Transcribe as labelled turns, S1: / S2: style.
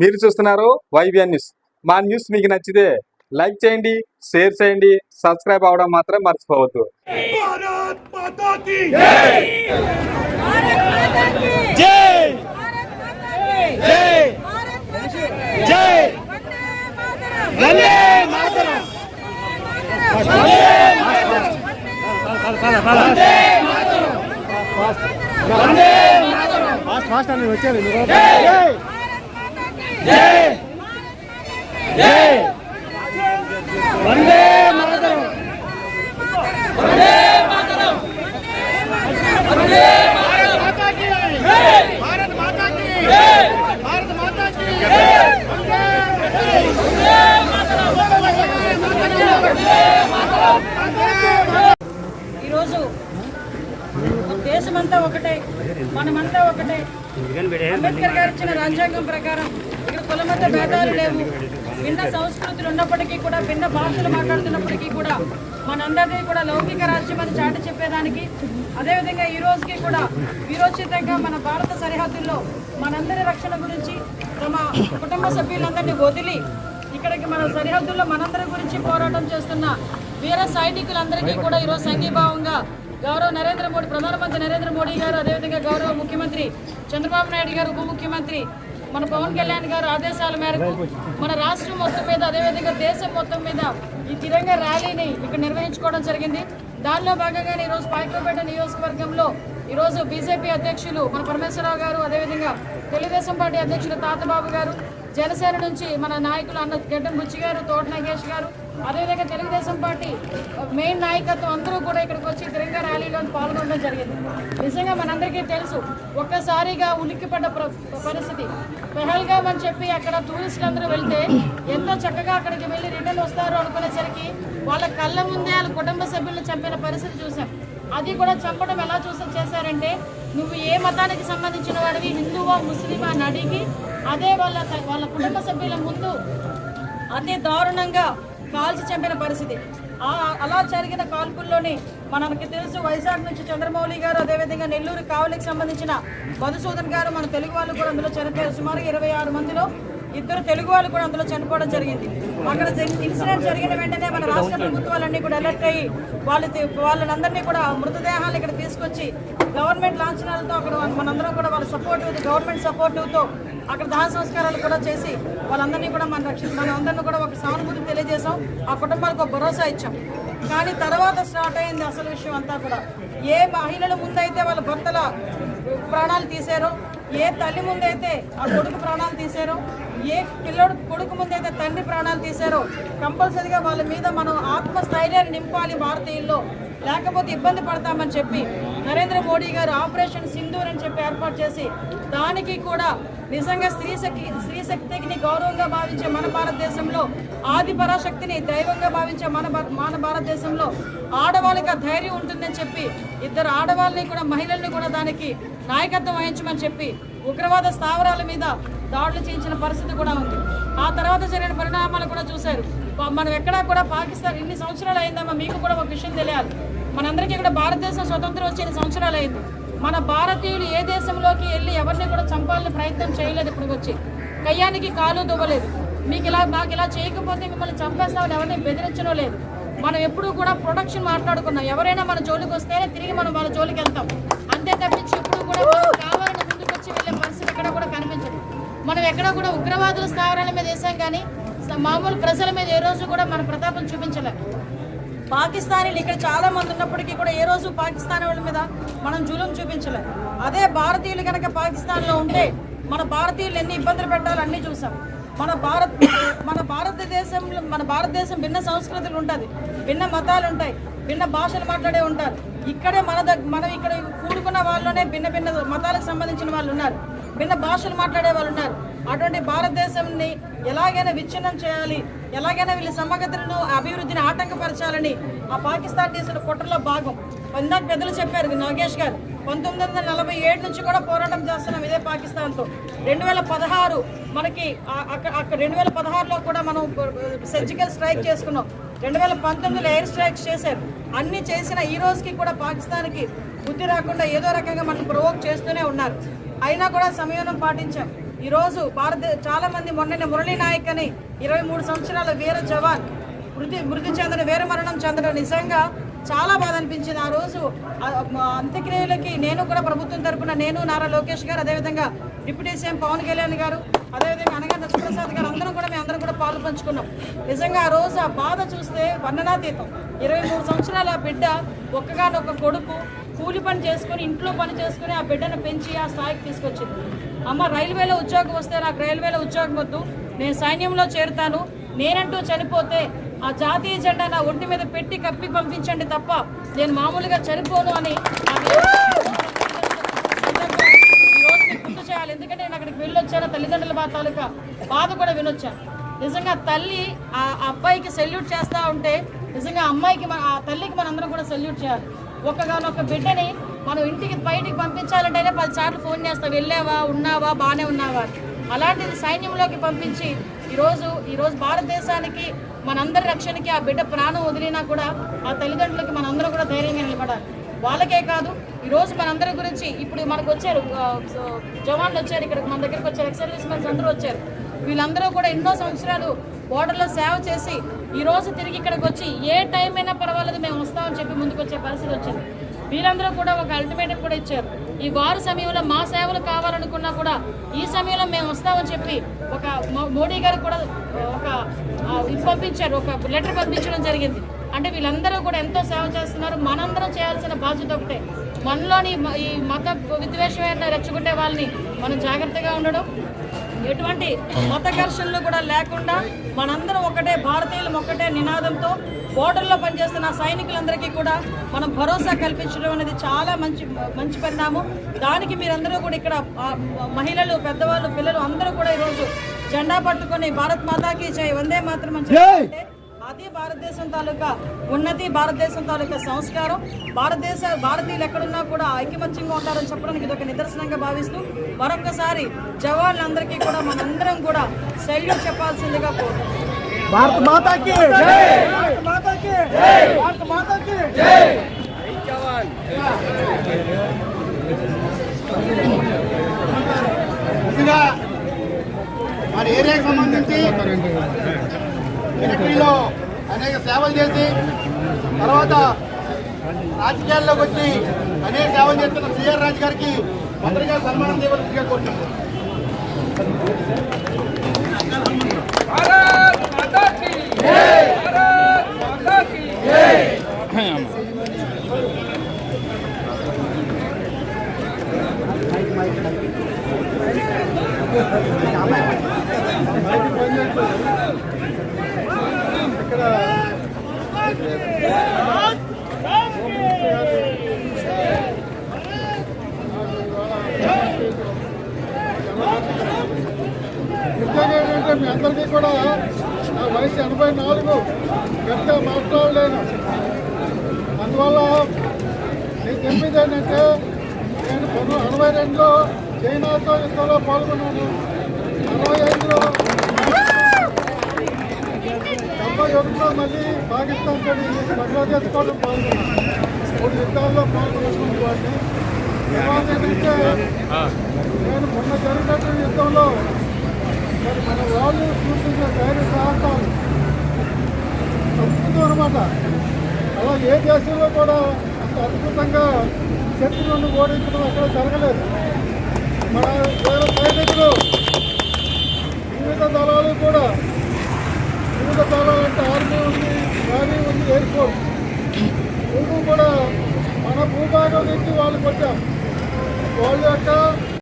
S1: మీరు చూస్తున్నారు వైబిఎన్ న్యూస్. మా న్యూస్ మీకు నచ్చితే లైక్ చేయండి షేర్ చేయండి సబ్స్క్రైబ్ అవడం మాత్రం మర్చిపోవద్దు.
S2: ఫాస్ట్ ఫాస్ట్ అని వచ్చారు
S3: ఈరోజు దేశమంతా ఒకటే మనమంతా ఒకటే. అంబేద్కర్ గారు ఇచ్చిన రాజ్యాంగం ప్రకారం ఇక్కడ కులమత భేదాలు లేవు. భిన్న సంస్కృతులు ఉన్నప్పటికీ కూడా భిన్న భాషలు మాట్లాడుతున్నప్పటికీ కూడా మనందరినీ కూడా లౌకిక రాజ్యం అని చాటి చెప్పేదానికి అదేవిధంగా ఈ రోజుకి కూడా వీరోచితంగా మన భారత సరిహద్దుల్లో మనందరి రక్షణ గురించి తమ కుటుంబ సభ్యులందరినీ వదిలి ఇక్కడికి మన సరిహద్దుల్లో మనందరి గురించి పోరాటం చేస్తున్న వీర సైనికులందరికీ కూడా ఈరోజు సంఘీభావంగా గౌరవ నరేంద్ర మోడీ ప్రధానమంత్రి నరేంద్ర మోడీ గారు అదేవిధంగా గౌరవ ముఖ్యమంత్రి చంద్రబాబు నాయుడు గారు ఉప ముఖ్యమంత్రి మన పవన్ కళ్యాణ్ గారు ఆదేశాల మేరకు మన రాష్ట్రం మొత్తం మీద అదేవిధంగా దేశం మొత్తం మీద ఈ తిరంగ ర్యాలీని ఇక్కడ నిర్వహించుకోవడం జరిగింది. దానిలో భాగంగానే ఈరోజు పాయకోపేట నియోజకవర్గంలో ఈరోజు బీజేపీ అధ్యక్షులు మన పరమేశ్వరరావు గారు అదేవిధంగా తెలుగుదేశం పార్టీ అధ్యక్షులు తాతబాబు గారు జనసేన నుంచి మన నాయకులు అన్న గడ్డం బుచ్చి గారు తోట నాగేష్ గారు అదేవిధంగా తెలుగుదేశం పార్టీ మెయిన్ నాయకత్వం అందరూ కూడా ఇక్కడికి వచ్చి తిరంగా ర్యాలీలో పాల్గొనడం జరిగింది. నిజంగా మనందరికీ తెలుసు ఒక్కసారిగా ఉలిక్కిపడ్డ ప్ర- పరిస్థితి. పెహల్గామ్ అని చెప్పి అక్కడ టూరిస్టులు అందరూ వెళ్తే ఎంతో చక్కగా అక్కడికి వెళ్ళి రిటర్న్ వస్తారు అనుకునేసరికి వాళ్ళ కళ్ళ ముందే వాళ్ళ కుటుంబ సభ్యులను చంపిన పరిస్థితి చూసాం అది కూడా చంపడం ఎలా చూసా చేశారంటే నువ్వు ఏ మతానికి సంబంధించిన వాడివి హిందువా ముస్లిమా అని అడిగి అదే వాళ్ళ వాళ్ళ కుటుంబ సభ్యుల ముందు అతి దారుణంగా కాల్చి చంపిన పరిస్థితి. అలా జరిగిన కాల్పుల్లోని మనకి తెలుసు వైజాగ్ నుంచి చంద్రమౌళి గారు అదేవిధంగా నెల్లూరు కావలికి సంబంధించిన మధుసూదన్ గారు మన తెలుగు వాళ్ళు కూడా అందులో చనిపోయారు. సుమారు ఇరవై ఆరు మందిలో ఇద్దరు తెలుగు వాళ్ళు కూడా అందులో చనిపోవడం జరిగింది. అక్కడ ఇన్సిడెంట్ జరిగిన వెంటనే మన రాష్ట్ర ప్రభుత్వాలన్నీ కూడా అలర్ట్ అయ్యి వాళ్ళు వాళ్ళందరినీ కూడా మృతదేహాలు ఇక్కడ తీసుకొచ్చి గవర్నమెంట్ లాంఛనాలతో అక్కడ మనందరం కూడా వాళ్ళ సపోర్ట్ గవర్నమెంట్ సపోర్టుతో అక్కడ దాన సంస్కారాలు కూడా చేసి వాళ్ళందరినీ కూడా మన రక్షి మన అందరినీ కూడా ఒక సానుభూతి తెలియజేసాం ఆ కుటుంబాలకు ఒక భరోసా ఇచ్చాం. కానీ తర్వాత స్టార్ట్ అయింది అసలు విషయం అంతా కూడా. ఏ మహిళల ముందైతే వాళ్ళ భర్తల ప్రాణాలు తీశారో ఏ తల్లి ముందైతే ఆ కొడుకు ప్రాణాలు తీశారో ఏ పిల్లడు కొడుకు ముందైతే తండ్రి ప్రాణాలు తీశారో కంపల్సరీగా వాళ్ళ మీద మనం ఆత్మస్థైర్యాన్ని నింపాలి భారతీయుల్లో. లేకపోతే ఇబ్బంది పడతామని చెప్పి నరేంద్ర మోడీ గారు ఆపరేషన్ సింధూర్ అని చెప్పి ఏర్పాటు చేసి దానికి కూడా నిజంగా స్త్రీ శక్తి స్త్రీ శక్తిని గౌరవంగా భావించే మన భారతదేశంలో ఆది పరాశక్తిని దైవంగా భావించే మన మన భారతదేశంలో ఆడవాళ్ళకి ఆ ధైర్యం ఉంటుందని చెప్పి ఇద్దరు ఆడవాళ్ళని కూడా మహిళల్ని కూడా దానికి నాయకత్వం వహించమని చెప్పి ఉగ్రవాద స్థావరాల మీద దాడులు చేయించిన పరిస్థితి కూడా ఉంది. ఆ తర్వాత జరిగిన పరిణామాలు కూడా చూశారు. మనం ఎక్కడా కూడా పాకిస్తాన్ ఇన్ని సంవత్సరాలు అయిందమ్మా మీకు కూడా ఒక విషయం తెలియాలి. మనందరికీ కూడా భారతదేశం స్వతంత్రం వచ్చి ఎన్ని సంవత్సరాలు అయింది. మన భారతీయులు ఏ దేశంలోకి వెళ్ళి ఎవరిని కూడా చంపాలని ప్రయత్నం చేయలేదు ఇప్పుడు వచ్చి. కయ్యానికి కాలు దువ్వలేదు. మీకు ఇలా మాకు ఇలా చేయకపోతే మిమ్మల్ని చంపేస్తామని ఎవరిని బెదిరించడం లేదు. మనం ఎప్పుడూ కూడా ప్రొడక్షన్ మాట్లాడుకున్నాం. ఎవరైనా మన జోలికి వస్తేనే తిరిగి మనం వాళ్ళ జోలికి వెళ్తాం. అంతే తప్పించి ఎప్పుడు కూడా కావాలని ముందుకు వచ్చి వెళ్ళే పరిస్థితి ఎక్కడ కూడా కనిపించదు. మనం ఎక్కడ కూడా ఉగ్రవాదుల స్థావరాల మీద వేసాం కానీ మామూలు ప్రజల మీద ఏ రోజు కూడా మన ప్రతాపం చూపించలేదు. పాకిస్తానీలు ఇక్కడ చాలా మంది ఉన్నప్పటికీ కూడా ఏ రోజు పాకిస్తాన్ వాళ్ళ మీద మనం జూలం చూపించలేం అదే భారతీయులు కనుక పాకిస్తాన్లో ఉంటే మన భారతీయులు ఎన్ని ఇబ్బందులు పెట్టాలో అన్నీ చూసాం. మన భారత్ మన భారతదేశంలో మన భారతదేశం భిన్న సంస్కృతులు ఉంటుంది భిన్న మతాలు ఉంటాయి భిన్న భాషలు మాట్లాడే ఉంటారు. ఇక్కడే మన దగ్గ మనం ఇక్కడ కూడుకున్న వాళ్ళలోనే భిన్న భిన్న మతాలకు సంబంధించిన వాళ్ళు ఉన్నారు భిన్న భాషలు మాట్లాడే వాళ్ళు ఉన్నారు. అటువంటి భారతదేశంని ఎలాగైనా విచ్ఛిన్నం చేయాలి ఎలాగైనా వీళ్ళ సమగ్రతను అభివృద్ధిని ఆటంకపరచాలని ఆ పాకిస్తాన్ చేసిన కుట్రలో భాగం. ఇందాక పెద్దలు చెప్పారు నాగేష్ గారు పంతొమ్మిది వందల నలభై ఏడు నుంచి కూడా పోరాటం చేస్తున్నాం ఇదే పాకిస్తాన్తో. రెండు వేల పదహారు మనకి అక్కడ రెండు వేల పదహారులో కూడా మనం సర్జికల్ స్ట్రైక్ చేసుకున్నాం. రెండు వేల పంతొమ్మిదిలో ఎయిర్ స్ట్రైక్స్ చేశారు. అన్ని చేసిన ఈ రోజుకి కూడా పాకిస్తాన్కి బుద్ధి రాకుండా ఏదో రకంగా మనం ప్రొవోక్ చేస్తూనే ఉన్నారు. అయినా కూడా సంయమనం పాటించాం. ఈరోజు భారత చాలా మంది మొన్ననే మురళీ నాయక్ అని ఇరవై మూడు సంవత్సరాల వీర జవాన్ మృతి మృతి చెందడం వీర మరణం చెందడం నిజంగా చాలా బాధ అనిపించింది. ఆ రోజు అంత్యక్రియలకి నేను కూడా ప్రభుత్వం తరపున నేను నారా లోకేష్ గారు అదేవిధంగా డిప్యూటీ సీఎం పవన్ కళ్యాణ్ గారు అదేవిధంగా అనగా లక్ష్మీప్రసాద్ గారు అందరం కూడా మేము అందరం కూడా పాలు పంచుకున్నాం. నిజంగా ఆ రోజు ఆ బాధ చూస్తే వర్ణనాతీతం. ఇరవై మూడు సంవత్సరాల ఆ బిడ్డ ఒక్కగానొక్క కొడుకు కూలి పని చేసుకొని ఇంట్లో పని చేసుకొని ఆ బిడ్డను పెంచి ఆ స్థాయికి తీసుకొచ్చింది. అమ్మ రైల్వేలో ఉద్యోగం వస్తే నాకు రైల్వేలో ఉద్యోగం వద్దు. నేను సైన్యంలో చేరుతాను. నేనంటూ చనిపోతే ఆ జాతీయ జెండా నా ఒంటి మీద పెట్టి కప్పి పంపించండి తప్ప నేను మామూలుగా చనిపోను అని ఆమె మీకు గుర్తు చేయాలి. ఎందుకంటే నేను అక్కడికి వెళ్ళొచ్చాను తల్లిదండ్రుల బా తాలూకా బాధ కూడా వినొచ్చాను. నిజంగా తల్లి ఆ అబ్బాయికి సెల్యూట్ చేస్తూ ఉంటే నిజంగా అమ్మాయికి మన ఆ తల్లికి మనందరం కూడా సెల్యూట్ చేయాలి. ఒక్కగానొక్క బిడ్డని మనం ఇంటికి బయటికి పంపించాలంటేనే పదిసార్లు ఫోన్ చేస్తాం వెళ్ళావా ఉన్నావా బాగానే ఉన్నావా అలాంటిది సైన్యంలోకి పంపించి ఈరోజు ఈరోజు భారతదేశానికి మనందరి రక్షణకి ఆ బిడ్డ ప్రాణం వదిలినా కూడా ఆ తల్లిదండ్రులకి మనందరం కూడా ధైర్యంగా నిలబడాలి. వాళ్ళకే కాదు ఈరోజు మనందరి గురించి ఇప్పుడు మనకు వచ్చారు జవాన్లు వచ్చారు ఇక్కడ మన దగ్గరికి వచ్చారు ఎక్సర్వీస్ మెన్స్ అందరూ వచ్చారు. వీళ్ళందరూ కూడా ఎన్నో సంవత్సరాలు బోర్డర్లో సేవ చేసి ఈరోజు తిరిగి ఇక్కడికి వచ్చి ఏ టైం అయినా పర్వాలేదు మేము వస్తామని చెప్పి ముందుకు వచ్చే పరిస్థితి వచ్చింది. వీళ్ళందరూ కూడా ఒక అల్టిమేటం కూడా ఇచ్చారు. ఈ వారు సమయంలో మా సేవలు కావాలనుకున్నా కూడా ఈ సమయంలో మేము వస్తామని చెప్పి ఒక మోడీ గారు కూడా ఒక ఇది పంపించారు. ఒక లెటర్ పంపించడం జరిగింది. అంటే వీళ్ళందరూ కూడా ఎంతో సేవ చేస్తున్నారు. మనందరం చేయాల్సిన బాధ్యత ఒకటే. మనలోని ఈ మత విద్వేషమైన రెచ్చగొట్టే వాళ్ళని మనం జాగ్రత్తగా ఉండడం. ఎటువంటి మత ఘర్షణలు కూడా లేకుండా మనందరం ఒకటే భారతీయులం ఒకటే నినాదంతో బోర్డర్లో పనిచేస్తున్న సైనికులందరికీ కూడా మనం భరోసా కల్పించడం అనేది చాలా మంచి మంచి పరిణామం. దానికి మీరందరూ కూడా ఇక్కడ మహిళలు పెద్దవాళ్ళు పిల్లలు అందరూ కూడా ఈరోజు జెండా పట్టుకొని భారత్ మాతాకి జై వందే మాత్రం చెప్తుంటే అది భారతదేశం తాలూకా ఉన్నతి భారతదేశం తాలూకా సంస్కారం. భారతదేశ భారతీయులు ఎక్కడున్నా కూడా ఐకమత్యంగా ఉంటారని చెప్పడానికి ఇది ఒక నిదర్శనంగా భావిస్తూ మరొకసారి జవాన్లందరికీ కూడా మనందరం కూడా సెల్యూట్ చెప్పాల్సిందిగా కోరుతున్నాం.
S2: భారత మాతాకి. భారత మాతాకి.
S4: ముందుగా మన ఏరియాకి సంబంధించి మిలిటరీలో అనేక సేవలు చేసి తర్వాత రాజకీయాల్లోకి వచ్చి అనేక సేవలు చేస్తున్న సిఆర్ రాజు గారికి మంత్రిగా సన్మానం చేయవలసిందిగా కోరుతున్నాను
S2: ముఖ్యంగా ఏంటంటే మీ అందరికీ కూడా నా వయసు ఎనభై నాలుగు గట్టిగా మాట్లాడలేను అందువల్ల నేను చెప్పింది ఏంటంటే నేను పంతొమ్మిది అరవై రెండులో చైనాతో యుద్ధంలో పాల్గొన్నాను. అరవై ఐదులో డెబ్బై ఒకటిలో మళ్ళీ పాకిస్తాన్ తోటి బంగ్లాదేశ్ కోసం పాల్గొన్నాను. మూడు యుద్ధాల్లో పాల్గొన్నటువంటి వాడిని. తర్వాత ఏంటంటే నేను మొన్న జరిగినటువంటి యుద్ధంలో మరి మన వాళ్ళు చూపించిన ధైర్య సాహసాలు అద్భుతం అనమాట అలా ఏ దేశంలో కూడా అంత అద్భుతంగా శత్రువులను ఓడించడం అక్కడ జరగలేదు. మన వేల సైనికులు వివిధ దళాలు కూడా వివిధ దళాలు అంటే ఆర్మీ ఉంది నేవీ ఉంది ఎయిర్ ఫోర్స్. మూడు కూడా మన భూభాగం నుంచి వాళ్ళకి వచ్చాం వాళ్ళ యొక్క